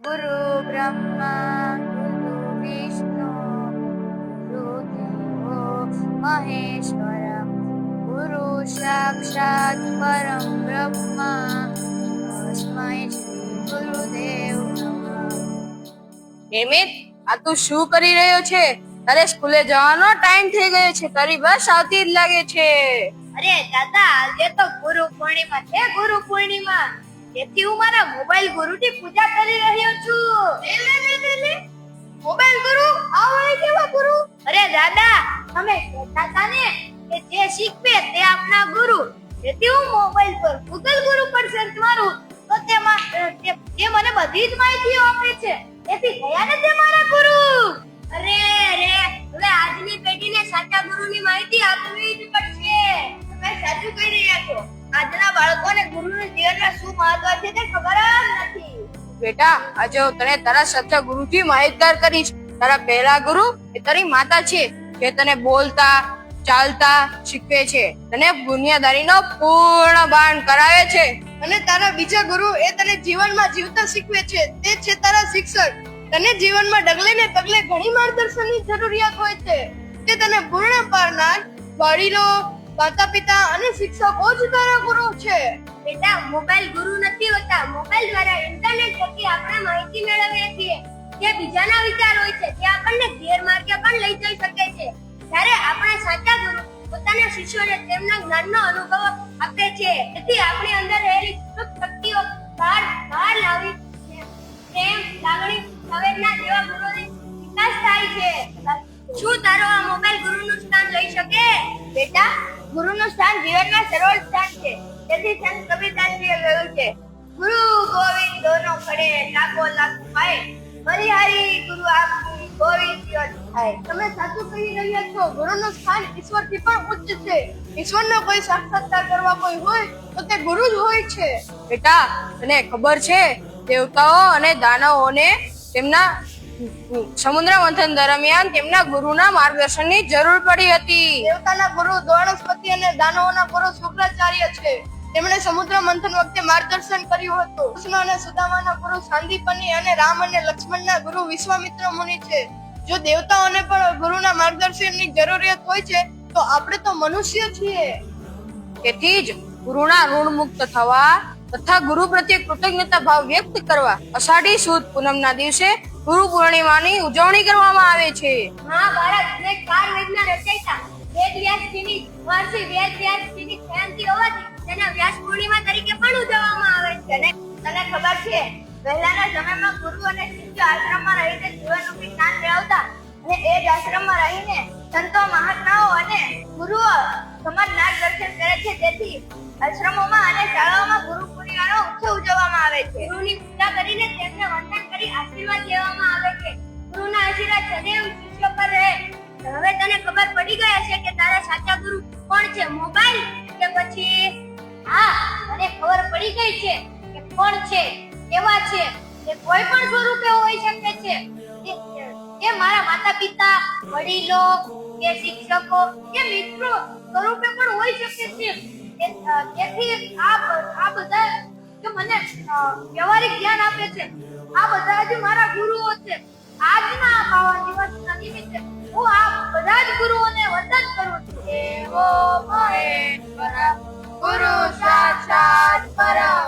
ગુરુ બ્રહ્મા ગુરુ વિષ્ણુ ગુરુદેવો મહેશ્વર ગુરુ સાક્ષાત પરમ બ્રહ્મા તસ્મૈ શ્રી ગુરુદેવ હેમિત આ તું શું કરી રહ્યો છે તારે સ્કૂલે જવાનો ટાઈમ થઈ ગયો છે, તારી બસ આવતી જ લાગે છે. અરે દાદા, આજે તો ગુરુ પૂર્ણિમા છે, ગુરુ પૂર્ણિમા. તેથી હું મારા મોબાઈલ ગુરુની પૂજા કરી રહ્યો છું. મોબાઈલ ગુરુ આવો એ કેવા ગુરુ? અરે દાદા તમે કહેતા હતા ને કે જે શીખવે તે આપના ગુરુ. તેથી હું મોબાઈલ પર ગૂગલ ગુરુ પર સર્ચ મારું. તો તેમાં તે મને બધી જ માહિતીઓ આપે છે. તેથી ગયા ને તે મારા ગુરુ. અરે અરે હવે આજની પેઢીને સાચા ગુરુની માહિતી આપવી જ પડશે. તમે સાચું કહી રહ્યા છો. આજના બાળકોને ગુરુનું જીવનમાં શું મહત્વ છે તે ખબર જ નથી. બેટા આજે હું તને તારા સચ્ચા ગુરુથી માહિતગાર કરીશ. તારા પહેલા ગુરુ એ તારી માતા છે જે તને બોલતા ચાલતા શીખવે છે. તને દુનિયાદારીનો પૂર્ણ ભાન કરાવે છે. અને તારા બીજા ગુરુ એ તને જીવનમાં જીવતા શીખવે છે. તે છે તારા શિક્ષક. તને જીવનમાં ડગલે ને પગલે ઘણી માર્ગદર્શનની જરૂરિયાત હોય છે. તે તને પૂર્ણ પાડનાર વડીલો માતા પિતા અને શિક્ષકો જ તારા ગુરુ છે. બેટા મોબાઈલ ગુરુ નથી હોતા. મોબાઈલ દ્વારા ઇન્ટરનેટ થકી આપણે માહિતી મેળવીએ છીએ. જે બીજાના વિચાર હોય છે તે આપણને ગેરમાર્ગે પણ લઈ જઈ શકે છે. જ્યારે આપણા સાચા ગુરુ પોતાના શિષ્યોને તેમના જ્ઞાનનો અનુભવ આપે છે તેથી આપણી અંદર રહેલી સુપ્ત શક્તિઓ બહાર બહાર લાવી છે. પ્રેમ લાગણી સંવેદના જેવા ગુરુની વિકાસ થાય છે. શું તારો આ મોબાઈલ ગુરુનું સ્થાન લઈ શકે? બેટા ગુરુનું સ્થાન જીવનમાં સર્વોચ્ચ સ્થાન છે. તેથી સંત કબીરદાસજીએ કહ્યું છે, ગુરુ ગોવિંદ દોનો ખડે લાખો લાખ પાય પરિહારી ગુરુ આપની ગોવિંદ થાય. તમે સાચું કહી રહ્યા છો, ગુરુનું સ્થાન ઈશ્વરથી પણ ઉચ્ચ છે. ઈશ્વરનો કોઈ સાક્ષાત્કાર કરવા કોઈ હોય તો તે ગુરુ જ હોય છે. બેટા, તને ખબર છે, દેવતાઓ અને દાનવોને તેમના સમુદ્ર મંથન દરમિયાન તેમના ગુરુના માર્ગદર્શનની જરૂર પડી હતી. દેવતાના ગુરુ દ્રોણસ્પતિ અને દાનવોના ગુરુ શુક્રાચાર્ય છે. તેમણે સમુદ્ર મંથન વખતે માર્ગદર્શન કર્યું હતું. કૃષ્ણ અને સુદામાના ગુરુ સાંદીપની અને રામ અને લક્ષ્મણના ગુરુ વિશ્વામિત્ર મુનિ છે. જો દેવતાઓને પણ ગુરુના માર્ગદર્શનની જરૂરિયાત હોય છે તો આપણે તો મનુષ્ય છીએ. તેથી જ ગુરુના ઋણ મુક્ત થવા તથા ગુરુ પ્રત્યે કૃતજ્ઞતા ભાવ વ્યક્ત કરવા અષાઢી સુદ પૂનમના દિવસે ગુરુ પૂર્ણિમાની ઉજવણી કરવામાં આવે છે. મહાભારત ને ચાર વેદના રચયિતા. વેદ વ્યાસજીની મહર્ષિ વેદ વ્યાસજીની જયંતિ હોવાથી તેને વ્યાસ પૂર્ણિમા તરીકે પણ ઉજવવામાં આવે છે. તને ખબર છે, પહેલાના સમયમાં ગુરુ અને શિષ્ય આશ્રમમાં માર્ગદર્શન કરે છે, તેથી આશ્રમોમાં અને શાળાઓમાં ગુરુ પૂર્ણિમાનો ઉત્સવ ઉજવવામાં આવે છે. ગુરુની પૂજા કરીને તેમને વંદન કરી આશીર્વાદ લેવામાં આવે છે. ગુરુના આશીર્વાદ સદૈવ શિષ્ય પર રહે. હવે તને ખબર પડી ગયા છે કે તારા સાચા ગુરુ કોણ છે? મોબાઈલ? કે પછી હા મને ખબર પડી ગઈ છે કે કોણ છે? કેવા છે? તે કોઈ પણ સ્વરૂપે હોઈ શકે છે. કે તે મારા માતા પિતા વડીલો, કે શિક્ષકો, કે મિત્રો સ્વરૂપે હોઈ શકે છે. તેથી આ આ બધા જે મને વ્યવહારિક જ્ઞાન આપે છે, આ બધા જ મારા ગુરુઓ છે. આજના આ પાવન દિવસના નિમિત્તે હું આ બધા જ ગુરુઓને વંદન કરું છું. દેવો મહેશ્વર ગુરુ સાક્ષાત પરબ્રહ્મા